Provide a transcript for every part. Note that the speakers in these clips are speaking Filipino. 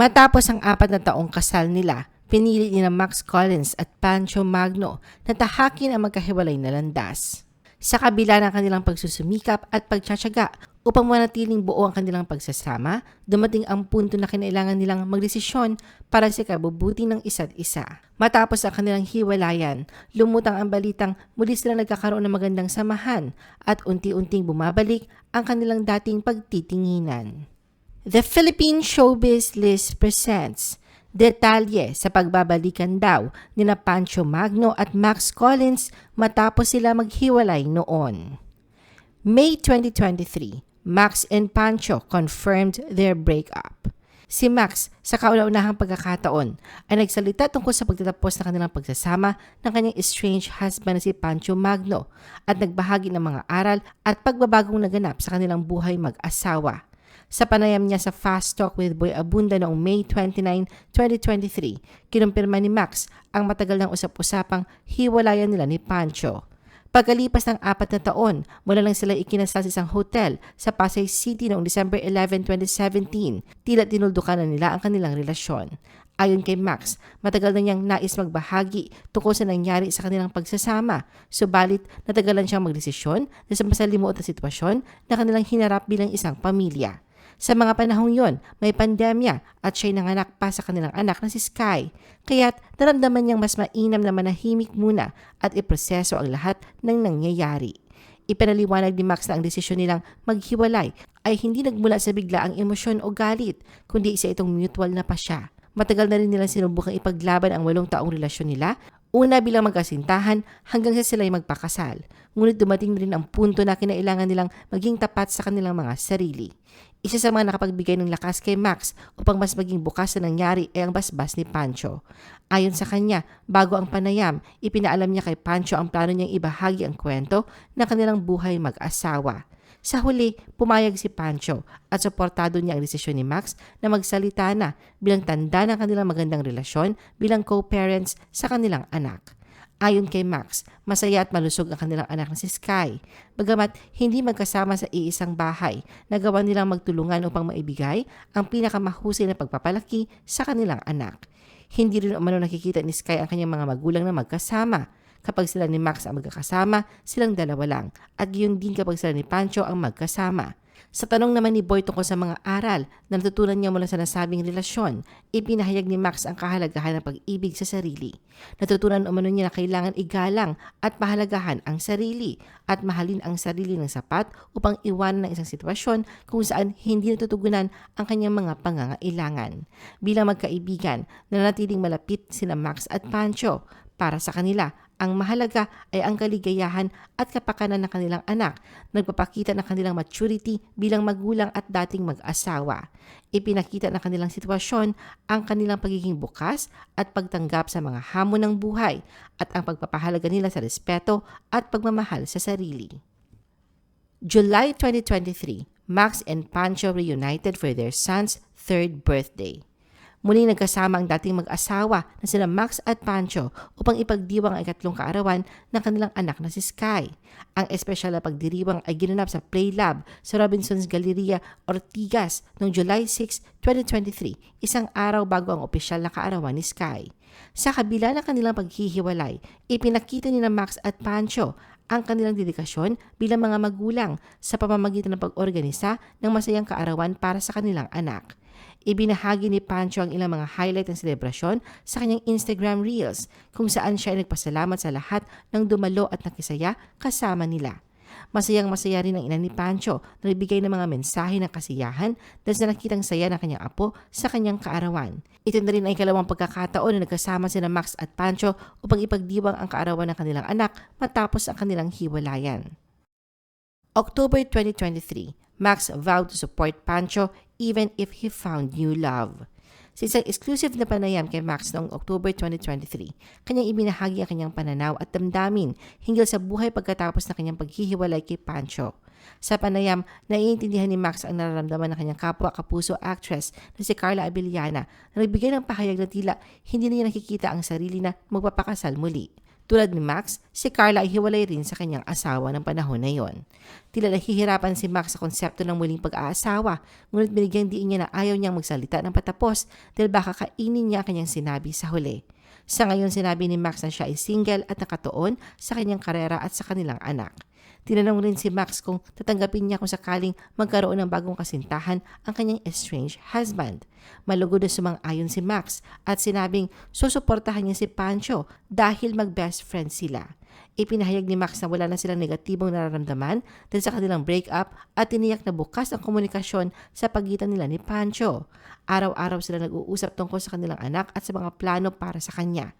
Matapos ang apat na taong kasal nila, pinili ni na Max Collins at Pancho Magno na tahakin ang magkahiwalay na landas. Sa kabila ng kanilang pagsusumikap at pagtsatsaga upang manatiling buo ang kanilang pagsasama, dumating ang punto na kinailangan nilang magdesisyon para sa kabubuti ng isa't isa. Matapos ang kanilang hiwalayan, lumutang ang balitang muli sila nagkakaroon ng magandang samahan at unti-unting bumabalik ang kanilang dating pagtitinginan. The Philippine Showbiz List presents detalye sa pagbabalikan daw ni na Pancho Magno at Max Collins matapos sila maghiwalay noon. May 2023, Max and Pancho confirmed their breakup. Si Max, sa kauna-unahang pagkakataon, ay nagsalita tungkol sa pagtatapos ng kanilang pagsasama ng kanyang estranged husband na si Pancho Magno at nagbahagi ng mga aral at pagbabagong naganap sa kanilang buhay mag-asawa. Sa panayam niya sa Fast Talk with Boy Abunda noong May 29, 2023, kinumpirma ni Max ang matagal ng usap-usapang hiwalayan nila ni Pancho. Pagkalipas ng apat na taon, mula lang sila ikinasal sa isang hotel sa Pasay City noong December 11, 2017, tila tinuldukan na nila ang kanilang relasyon. Ayon kay Max, matagal na niyang nais magbahagi tungkol sa nangyari sa kanilang pagsasama. Subalit, natagalan siyang magdesisyon na sa masalimuot na sitwasyon na kanilang hinarap bilang isang pamilya. Sa mga panahong yon, may pandemya at siya'y nanganak pa sa kanilang anak na si Sky. Kaya't naramdaman niyang mas mainam na manahimik muna at iproseso ang lahat ng nangyayari. Ipinaliwanag ni Max na ang desisyon nilang maghiwalay ay hindi nagmula sa biglaang emosyon o galit, kundi isa itong mutual na pasya. Matagal na rin nilang sinubukang ipaglaban ang walong taong relasyon nila, una bilang magkasintahan hanggang sa sila'y magpakasal. Ngunit dumating rin ang punto na kinailangan nilang maging tapat sa kanilang mga sarili. Isa sa mga nakapagbigay ng lakas kay Max upang mas maging bukas sa nangyari ay ang basbas ni Pancho. Ayon sa kanya, bago ang panayam, ipinaalam niya kay Pancho ang plano niyang ibahagi ang kwento ng kanilang buhay mag-asawa. Sa huli, pumayag si Pancho at suportado niya ang desisyon ni Max na magsalita na bilang tanda ng kanilang magandang relasyon bilang co-parents sa kanilang anak. Ayon kay Max, masaya at malusog ang kanilang anak na si Sky. Bagamat hindi magkasama sa iisang bahay, nagawa nilang magtulungan upang maibigay ang pinakamahusay na pagpapalaki sa kanilang anak. Hindi rin umano nakikita ni Sky ang kanyang mga magulang na magkasama. Kapag sila ni Max ang magkakasama, silang dalawa lang. At yun din kapag sila ni Pancho ang magkasama. Sa tanong naman ni Boy tungkol sa mga aral na natutunan niya mula sa nasabing relasyon, ipinahayag ni Max ang kahalagahan ng pag-ibig sa sarili. Natutunan umano niya na kailangan igalang at pahalagahan ang sarili at mahalin ang sarili ng sapat upang iwanan ng isang sitwasyon kung saan hindi natutugunan ang kanyang mga pangangailangan. Bilang magkaibigan, nanatiling malapit sina Max at Pancho para sa kanila, ang mahalaga ay ang kaligayahan at kapakanan ng kanilang anak, nagpapakita ng kanilang maturity bilang magulang at dating mag-asawa. Ipinakita ng kanilang sitwasyon ang kanilang pagiging bukas at pagtanggap sa mga hamon ng buhay at ang pagpapahalaga nila sa respeto at pagmamahal sa sarili. July 2023, Max and Pancho reunited for their son's third birthday. Muli nagkasama ang dating mag-asawa na sina Max at Pancho upang ipagdiwang ang ikatlong kaarawan ng kanilang anak na si Sky. Ang espesyal na pagdiriwang ay ginanap sa Play Lab sa Robinson's Galleria, Ortigas noong July 6, 2023, isang araw bago ang opisyal na kaarawan ni Sky. Sa kabila ng kanilang paghihiwalay, ipinakita ni Max at Pancho ang kanilang dedikasyon bilang mga magulang sa pamamagitan ng pag-organisa ng masayang kaarawan para sa kanilang anak. Ibinahagi ni Pancho ang ilang mga highlight ng selebrasyon sa kanyang Instagram Reels kung saan siya ay nagpasalamat sa lahat ng dumalo at nakisaya kasama nila. Masayang masaya rin ang ina ni Pancho na nagbigay ng mga mensahe ng kasiyahan dahil sa nakitang saya ng kanyang apo sa kanyang kaarawan. Ito na rin ay kalawang pagkakataon na nagkasama sina Max at Pancho upang ipagdiwang ang kaarawan ng kanilang anak matapos ang kanilang hiwalayan. October 2023, Max vowed to support Pancho even if he found new love. Sa isang exclusive na panayam kay Max noong October 2023, kanyang ibinahagi ang kanyang pananaw at damdamin hinggil sa buhay pagkatapos na kanyang paghihiwalay kay Pancho. Sa panayam, naiintindihan ni Max ang nararamdaman ng kanyang kapwa kapuso actress na si Carla Abellana na nagbigay ng pahayag na tila hindi na niya nakikita ang sarili na magpapakasal muli. Tulad ni Max, si Carla ay hiwalay rin sa kanyang asawa ng panahon na yon. Tila nahihirapan si Max sa konsepto ng muling pag-aasawa, ngunit binigyang diin niya na ayaw niyang magsalita ng patapos dahil baka kainin niya ang kanyang sinabi sa huli. Sa ngayon sinabi ni Max na siya ay single at nakatuon sa kanyang karera at sa kanilang anak. Tinanong rin si Max kung tatanggapin niya kung sakaling magkaroon ng bagong kasintahan ang kanyang estranged husband. Malugod na sumang-ayon si Max at sinabing susuportahan niya si Pancho dahil mag-best friend sila. Ipinahayag ni Max na wala na silang negatibong nararamdaman dahil sa kanilang breakup at tiniyak na bukas ang komunikasyon sa pagitan nila ni Pancho. Araw-araw sila nag-uusap tungkol sa kanilang anak at sa mga plano para sa kanya.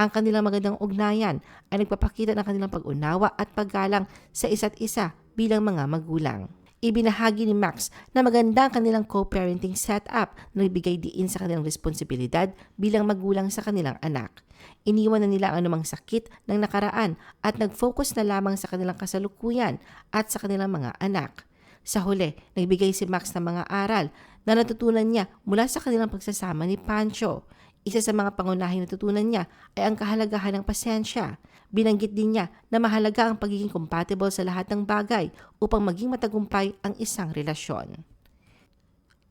Ang kanilang magandang ugnayan ay nagpapakita ng kanilang pag-unawa at paggalang sa isa't isa bilang mga magulang. Ibinahagi ni Max na maganda ang kanilang co-parenting setup na nagbigay diin sa kanilang responsibilidad bilang magulang sa kanilang anak. Iniwan na nila ang anumang sakit ng nakaraan at nag-focus na lamang sa kanilang kasalukuyan at sa kanilang mga anak. Sa huli, nagbigay si Max ng mga aral na natutunan niya mula sa kanilang pagsasama ni Pancho. Isa sa mga pangunahing natutunan niya ay ang kahalagahan ng pasensya. Binanggit din niya na mahalaga ang pagiging compatible sa lahat ng bagay upang maging matagumpay ang isang relasyon.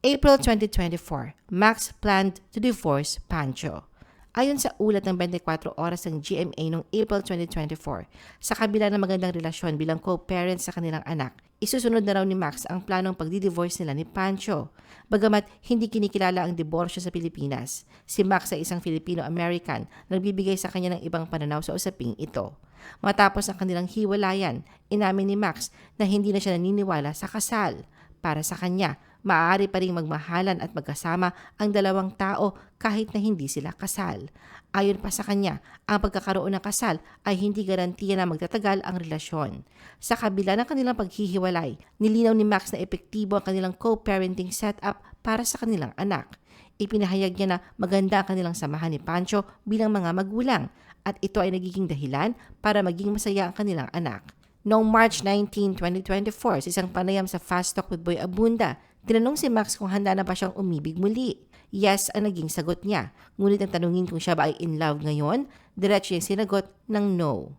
April 2024, Max planned to divorce Pancho. Ayon sa ulat ng 24 oras ng GMA noong April 2024, sa kabila ng magandang relasyon bilang co-parent sa kanilang anak, isusunod na raw ni Max ang planong pagdi-divorce nila ni Pancho. Bagamat hindi kinikilala ang diborsyo sa Pilipinas, si Max ay isang Filipino-American na nagbibigay sa kanya ng ibang pananaw sa usaping ito. Matapos ang kanilang hiwalayan, inamin ni Max na hindi na siya naniniwala sa kasal. Para sa kanya, maaari pa rin magmahalan at magkasama ang dalawang tao kahit na hindi sila kasal. Ayon pa sa kanya, ang pagkakaroon ng kasal ay hindi garantiya na magtatagal ang relasyon. Sa kabila ng kanilang paghihiwalay, nilinaw ni Max na epektibo ang kanilang co-parenting setup para sa kanilang anak. Ipinahayag niya na maganda ang kanilang samahan ni Pancho bilang mga magulang at ito ay nagiging dahilan para maging masaya ang kanilang anak. Noong March 19, 2024, sa isang panayam sa Fast Talk with Boy Abunda, tinanong si Max kung handa na ba siyang umibig muli. Yes ang naging sagot niya. Ngunit ang tanungin kung siya ba ay in love ngayon, diretso yung sinagot ng no.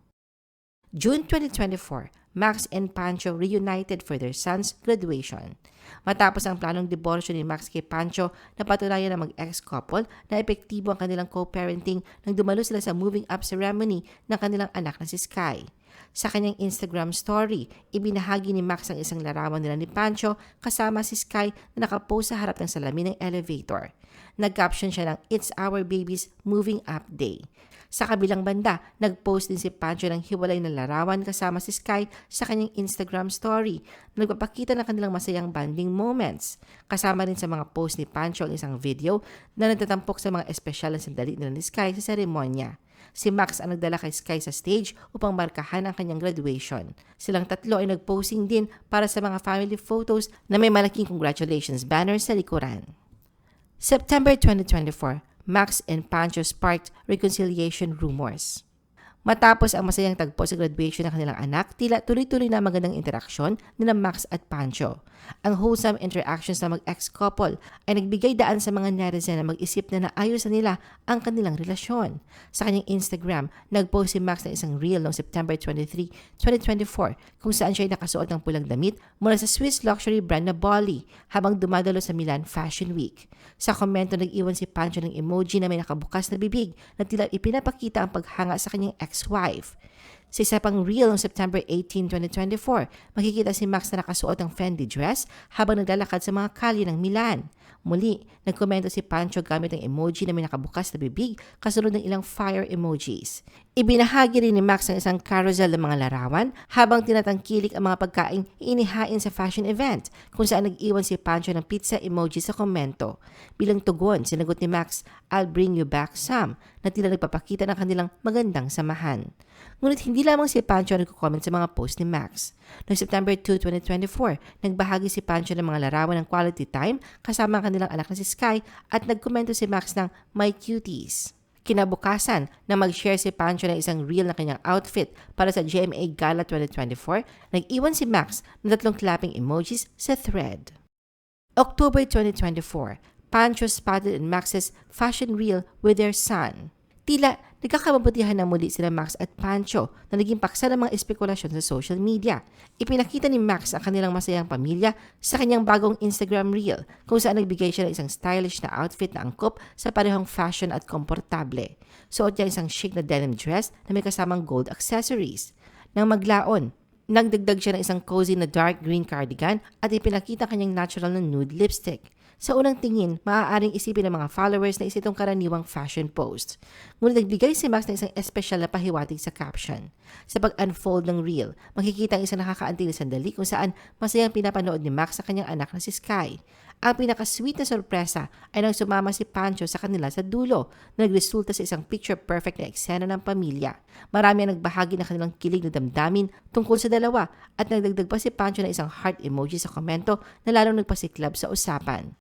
June 2024, Max and Pancho reunited for their son's graduation. Matapos ang planong diborsyo ni Max kay Pancho, napatunayan na mag-ex-couple na epektibo ang kanilang co-parenting nang dumalo sila sa moving up ceremony ng kanilang anak na si Sky. Sa kanyang Instagram story, ibinahagi ni Max ang isang larawan nila ni Pancho kasama si Sky na nakapost sa harap ng salamin ng elevator. Nag-caption siya ng It's Our Baby's Moving Up Day. Sa kabilang banda, nag-post din si Pancho ng hiwalay na larawan kasama si Sky sa kanyang Instagram story na nagpapakita ng kanilang masayang bonding moments. Kasama rin sa mga post ni Pancho ang isang video na nagtatampok sa mga espesyal na sandali nila ni Sky sa seremonya. Si Max ang nagdala kay Sky sa stage upang markahan ang kanyang graduation. Silang tatlo ay nag-posing din para sa mga family photos na may malaking congratulations banner sa likuran. September 2024, Max and Pancho sparked reconciliation rumors. Matapos ang masayang tagpo sa graduation ng kanilang anak, tila tuloy-tuloy na magandang interaksyon ni Max at Pancho. Ang wholesome interactions ng mag-ex-couple ay nagbigay daan sa mga netizen na mag-isip na naayos na nila ang kanilang relasyon. Sa kanyang Instagram, nag-post si Max ng isang reel noong September 23, 2024 kung saan siya ay nakasuot ng pulang damit mula sa Swiss luxury brand na Bolly habang dumadalo sa Milan Fashion Week. Sa komento, nag-iwan si Pancho ng emoji na may nakabukas na bibig na tila ipinapakita ang paghanga sa kanyang ex wife. Sa isa pang reel noong September 18, 2024, makikita si Max na nakasuot ng Fendi dress habang naglalakad sa mga kalye ng Milan. Muli, nagkomento si Pancho gamit ang emoji na may nakabukas na bibig kasunod ng ilang fire emojis. Ibinahagi rin ni Max ang isang carousel ng mga larawan habang tinatangkilik ang mga pagkaing inihain sa fashion event kung saan nag-iwan si Pancho ng pizza emoji sa komento. Bilang tugon, sinagot ni Max, I'll bring you back some na tila nagpapakita ng kanilang magandang samahan. Ngunit hindi lamang si Pancho nagko-comment sa mga post ni Max. Noong September 2, 2024, nagbahagi si Pancho ng mga larawan ng quality time kasama ang kanilang anak na si Sky at nagkomento si Max ng My Cuties. Kinabukasan na mag-share si Pancho ng isang reel na kanyang outfit para sa GMA Gala 2024, nag-iwan si Max ng tatlong clapping emojis sa thread. October 2024, Pancho spotted in Max's fashion reel with their son. Tila nagkakamabutihan na muli sila Max at Pancho na naging paksa ng mga espekulasyon sa social media. Ipinakita ni Max ang kanilang masayang pamilya sa kanyang bagong Instagram reel kung saan nagbigay siya ng isang stylish na outfit na angkop sa parehong fashion at komportable. Suot niya isang chic na denim dress na may kasamang gold accessories. Nang maglaon, nagdagdag siya ng isang cozy na dark green cardigan at ipinakita kanyang natural na nude lipstick. Sa unang tingin, maaaring isipin ng mga followers na isa itong karaniwang fashion post. Ngunit nagbigay si Max ng isang espesyal na pahiwatig sa caption. Sa pag-unfold ng reel, makikita ang isang nakakaantig na sandali kung saan masayang pinapanood ni Max sa kanyang anak na si Sky. Ang pinaka-sweet na sorpresa ay nang sumama si Pancho sa kanila sa dulo na nagresulta sa isang picture-perfect na eksena ng pamilya. Marami ang nagbahagi ng kanilang kilig na damdamin tungkol sa dalawa at nagdagdag pa si Pancho ng isang heart emoji sa komento na lalong nagpasiklab sa usapan.